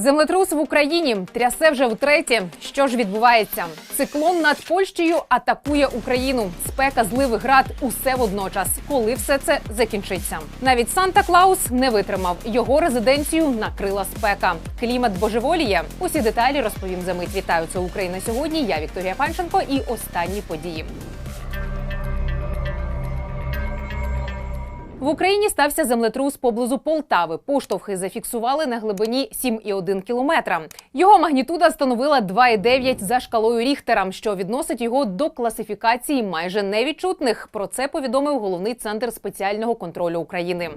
Землетрус в Україні трясе вже втретє. Що ж відбувається? Циклон над Польщею атакує Україну. Спека, зливи, град усе водночас. Коли все це закінчиться? Навіть Санта Клаус не витримав. Його резиденцію накрила спека. Клімат божеволіє. Усі деталі розповім за мить. Вітаю це Україна сьогодні. Я Вікторія Панченко і останні події. В Україні стався землетрус поблизу Полтави. Поштовхи зафіксували на глибині 7,1 кілометра. Його магнітуда становила 2,9 за шкалою Ріхтера, що відносить його до класифікації майже невідчутних. Про це повідомив головний центр спеціального контролю України.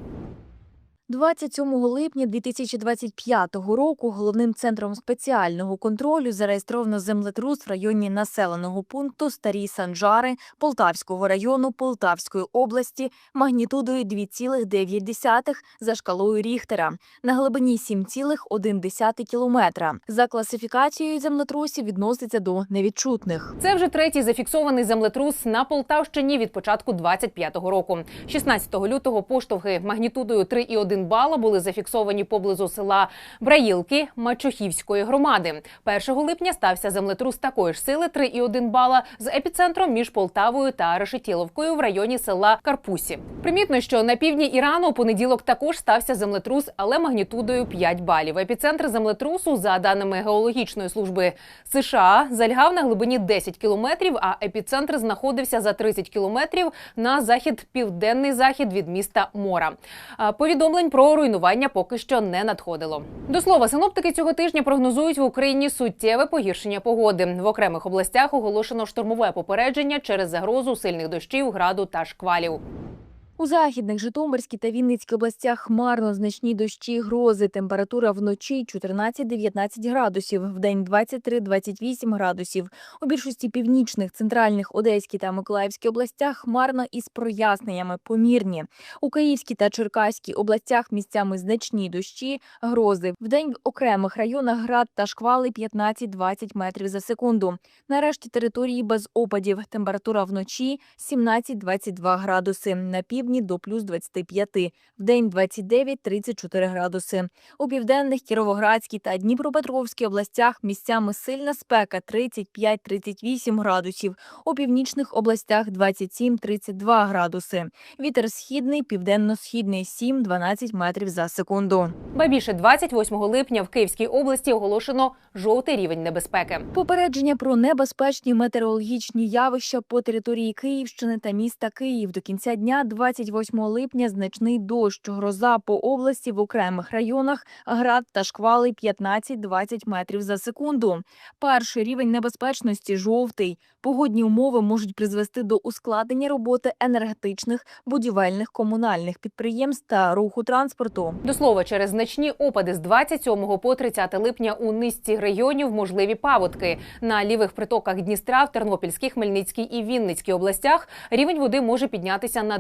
27 липня 2025 року головним центром спеціального контролю зареєстровано землетрус в районі населеного пункту Старі Санжари Полтавського району Полтавської області магнітудою 2,9 за шкалою Ріхтера на глибині 7,1 кілометра. За класифікацією землетрусів відноситься до невідчутних. Це вже третій зафіксований землетрус на Полтавщині від початку 25-го року. 16 лютого поштовхи магнітудою 3,1 бала були зафіксовані поблизу села Браїлки Мачухівської громади. 1 липня стався землетрус такої ж сили 3,1 бала з епіцентром між Полтавою та Решетіловкою в районі села Карпусі. Примітно, що на півдні Ірану у понеділок також стався землетрус, але магнітудою 5 балів. Епіцентр землетрусу, за даними геологічної служби США, залягав на глибині 10 кілометрів, а епіцентр знаходився за 30 кілометрів на захід південний захід від міста Мора. А, Повідомлень про руйнування поки що не надходило. До слова, синоптики цього тижня прогнозують в Україні суттєве погіршення погоди. В окремих областях оголошено штормове попередження через загрозу сильних дощів, граду та шквалів. У західних Житомирській та Вінницькій областях хмарно значні дощі, грози. Температура вночі 14-19 градусів, вдень 23-28 градусів. У більшості північних, центральних, Одеській та Миколаївській областях хмарно із проясненнями помірні. У Київській та Черкаській областях місцями значні дощі, грози. Вдень в окремих районах град та шквали 15-20 метрів за секунду. Нарешті території без опадів. Температура вночі 17-22 градуси. Півдні до плюс 25. Вдень 29-34 градуси. У південних Кіровоградській та Дніпропетровській областях місцями сильна спека 35-38 градусів. У північних областях 27-32 градуси. Вітер східний, південно-східний 7-12 метрів за секунду. Ба більше 28 липня в Київській області оголошено жовтий рівень небезпеки. Попередження про небезпечні метеорологічні явища по території Київщини та міста Київ до кінця дня, 28 липня, значний дощ, гроза по області в окремих районах, град та шквали 15-20 метрів за секунду. Перший рівень небезпечності жовтий. Погодні умови можуть призвести до ускладнення роботи енергетичних, будівельних, комунальних підприємств та руху транспорту. До слова, через значні опади з 27 по 30 липня у низці регіонів можливі паводки. На лівих притоках Дністра в Тернопільській, Хмельницькій і Вінницькій областях рівень води може піднятися на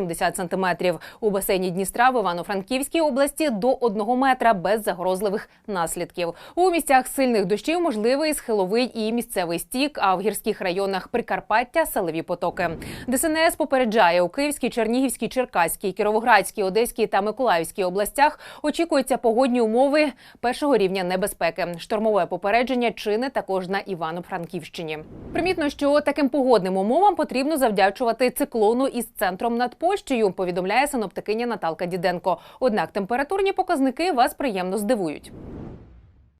20-70 сантиметрів. У басейні Дністра в Івано-Франківській області до 1 метра без загрозливих наслідків. У місцях сильних дощів можливий схиловий і місцевий стік. А в гірських районах Прикарпаття селеві потоки. ДСНС попереджає у Київській, Чернігівській, Черкаській, Кіровоградській, Одеській та Миколаївській областях очікуються погодні умови першого рівня небезпеки. Штормове попередження чини також на Івано-Франківщині. Примітно, що таким погодним умовам потрібно завдячувати циклону із центром над Польщею. Повідомляє синоптикиня Наталка Діденко. Однак температурні показники вас приємно здивують.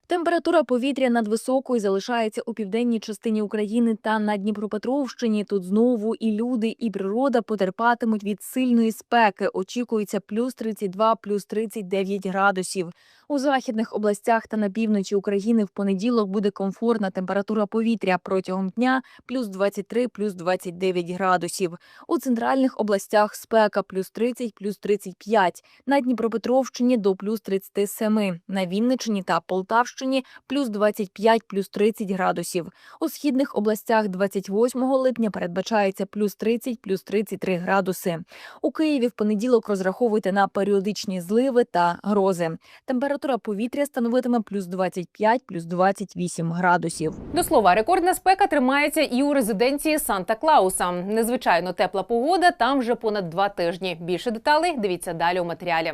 Температура повітря надвисокою залишається у південній частині України та на Дніпропетровщині. Тут знову і люди, і природа потерпатимуть від сильної спеки. Очікується плюс 32, плюс 39 градусів. У західних областях та на півночі України в понеділок буде комфортна температура повітря протягом дня плюс 23, плюс 29 градусів. У центральних областях спека плюс 30, плюс 35. На Дніпропетровщині до плюс 37. На Вінниччині та Полтавщині плюс 25, плюс 30 градусів. У східних областях 28 липня передбачається плюс 30, плюс 33 градуси. У Києві в понеділок розраховуйте на періодичні зливи та грози. Температура повітря становитиме плюс 25, плюс 28 градусів. До слова, рекордна спека тримається і у резиденції Санта Клауса. Незвичайно тепла погода там вже понад два тижні. Більше деталей дивіться далі у матеріалі.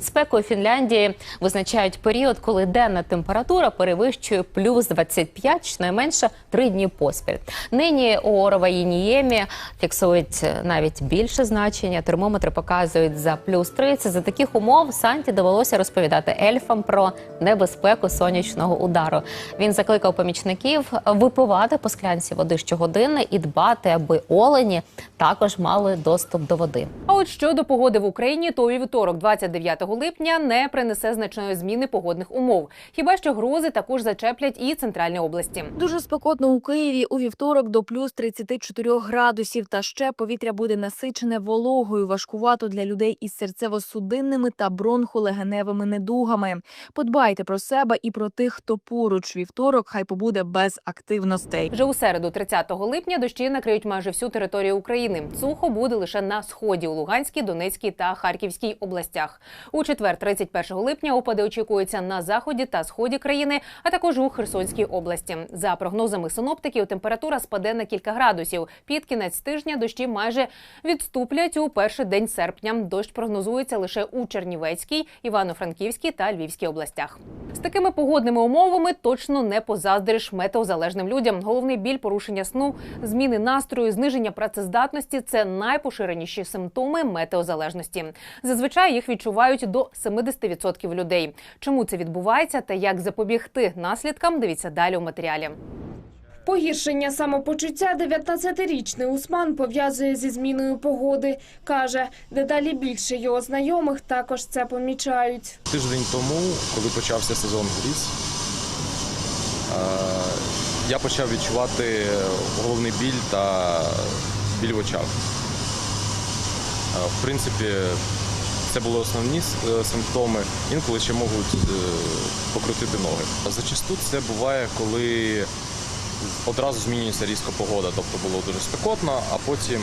Спекою Фінляндії визначають період, коли денна температура перевищує плюс 25, щонайменше три дні поспіль. Нині у Роваїніємі фіксують навіть більше значення. Термометри показують за плюс 30. За таких умов Санті довелося розповідати ельфам про небезпеку сонячного удару. Він закликав помічників випивати по склянці води щогодини і дбати, аби олені також мали доступ до води. А от щодо погоди в Україні, то у вівторок, 29 липня, не принесе значної зміни погодних умов. Хіба що грози також зачеплять і центральні області. Дуже спекотно у Києві у вівторок до плюс 34 градусів. Та ще повітря буде насичене вологою, важкувато для людей із серцево-судинними та бронхолегеневими недугами. Подбайте про себе і про тих, хто поруч. Вівторок хай побуде без активностей. Вже у середу, 30 липня, дощі накриють майже всю територію України. Сухо буде лише на сході у Луганській, Донецькій та Харківській областях. У четвер, 31 липня, опади очікуються на заході та сході країни, а також у Херсонській області. За прогнозами синоптиків, температура спаде на кілька градусів. Під кінець тижня дощі майже відступлять у перший день серпня. Дощ прогнозується лише у Чернівецькій, Івано-Франківській та Львівській областях. З такими погодними умовами точно не позаздриш метеозалежним людям. Головний біль, порушення сну, зміни настрою, зниження працездатності це найпоширеніші симптоми метеозалежності. Зазвичай їх відчувають до 70% людей. Чому це відбувається та як запобігти наслідкам? Дивіться далі у матеріалі. Погіршення самопочуття 19-річний Усман пов'язує зі зміною погоди. Каже, дедалі більше його знайомих також це помічають. Тиждень тому, коли почався сезон гріз, е, я почав відчувати головний біль та біль в очах. Е, В принципі, це були основні е, симптоми. Інколи ще можуть е, покрутити ноги. Зачасту це буває, коли одразу змінюється різко погода. Тобто було дуже спекотно, а потім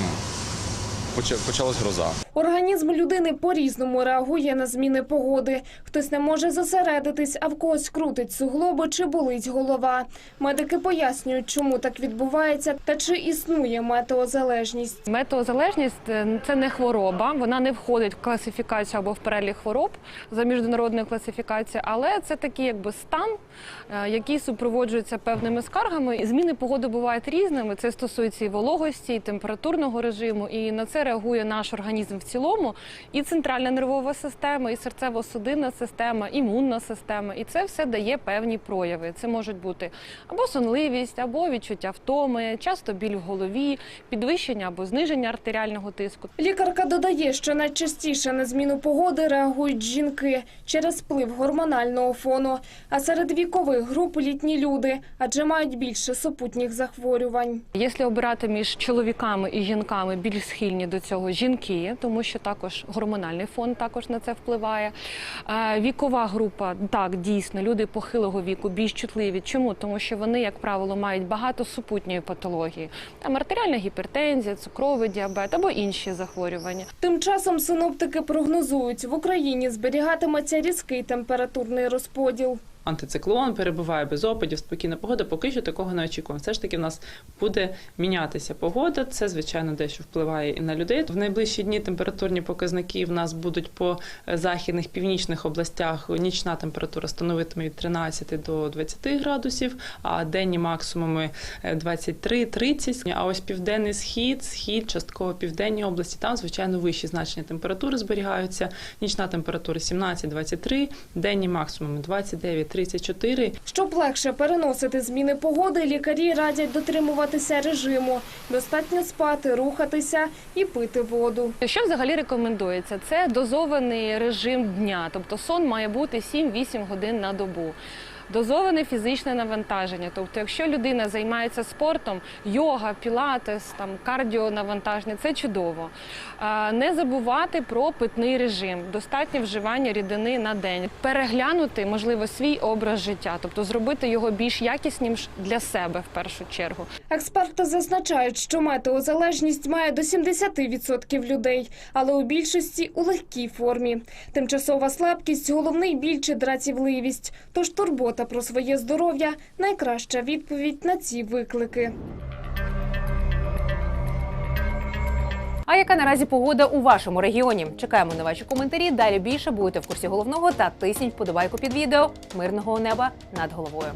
почалась гроза. Організм людини по-різному реагує на зміни погоди. Хтось не може зосередитись, а в когось крутить суглоби чи болить голова. Медики пояснюють, чому так відбувається та чи існує метеозалежність. Метеозалежність е, це не хвороба, вона не входить в класифікацію або в перелік хвороб за міжнародною класифікацією, але це такий якби стан, е, який супроводжується певними скаргами. Зміни погоди бувають різними. Це стосується і вологості, і температурного режиму, і на це реагує наш організм в цілому, і центральна нервова система, і серцево-судинна система, імунна система. І це все дає певні прояви. Це можуть бути або сонливість, або відчуття втоми, часто біль в голові, підвищення або зниження артеріального тиску. Лікарка додає, що найчастіше на зміну погоди реагують жінки через вплив гормонального фону, а серед вікових груп літні люди, адже мають більше супутніх захворювань. Якщо обирати між чоловіками і жінками, більш схильні до цього жінки, тому що також гормональний фон також на це впливає. Е, Вікова група, так дійсно, люди похилого віку більш чутливі. Чому? Тому що вони, як правило, мають багато супутньої патології, там артеріальна гіпертензія, цукровий діабет або інші захворювання. Тим часом синоптики прогнозують, в Україні зберігатиметься різкий температурний розподіл. Антициклон перебуває без опадів, спокійна погода. Поки що такого не очікуємо. Все ж таки, в нас буде мінятися погода. Це звичайно дещо впливає і на людей. В найближчі дні температурні показники в нас будуть по е, західних північних областях. Нічна температура становитиме від 13 до 20 градусів, а денні максимуми е, 23-30. А ось південний схід, схід, частково південні області. Там звичайно вищі значення температури зберігаються. Нічна температура 17-23, денні максимуми 29-34. Щоб легше переносити зміни погоди, лікарі радять дотримуватися режиму. Достатньо спати, рухатися і пити воду. Що взагалі рекомендується? Це дозований режим дня, тобто сон має бути 7-8 годин на добу. Дозоване фізичне навантаження. Тобто, якщо людина займається спортом, йога, пілатес, там кардіонавантаження, це чудово. Не забувати про питний режим, достатнє вживання рідини на день, переглянути, можливо, свій образ життя, тобто зробити його більш якісним для себе в першу чергу. Експерти зазначають, що метеозалежність має до 70% людей, але у більшості у легкій формі. Тимчасова слабкість, головний біль чи дратівливість. Тож турбота про своє здоров'я найкраща відповідь на ці виклики. А яка наразі погода у вашому регіоні? Чекаємо на ваші коментарі. Далі більше будете в курсі головного та тисніть вподобайку під відео. Мирного неба над головою.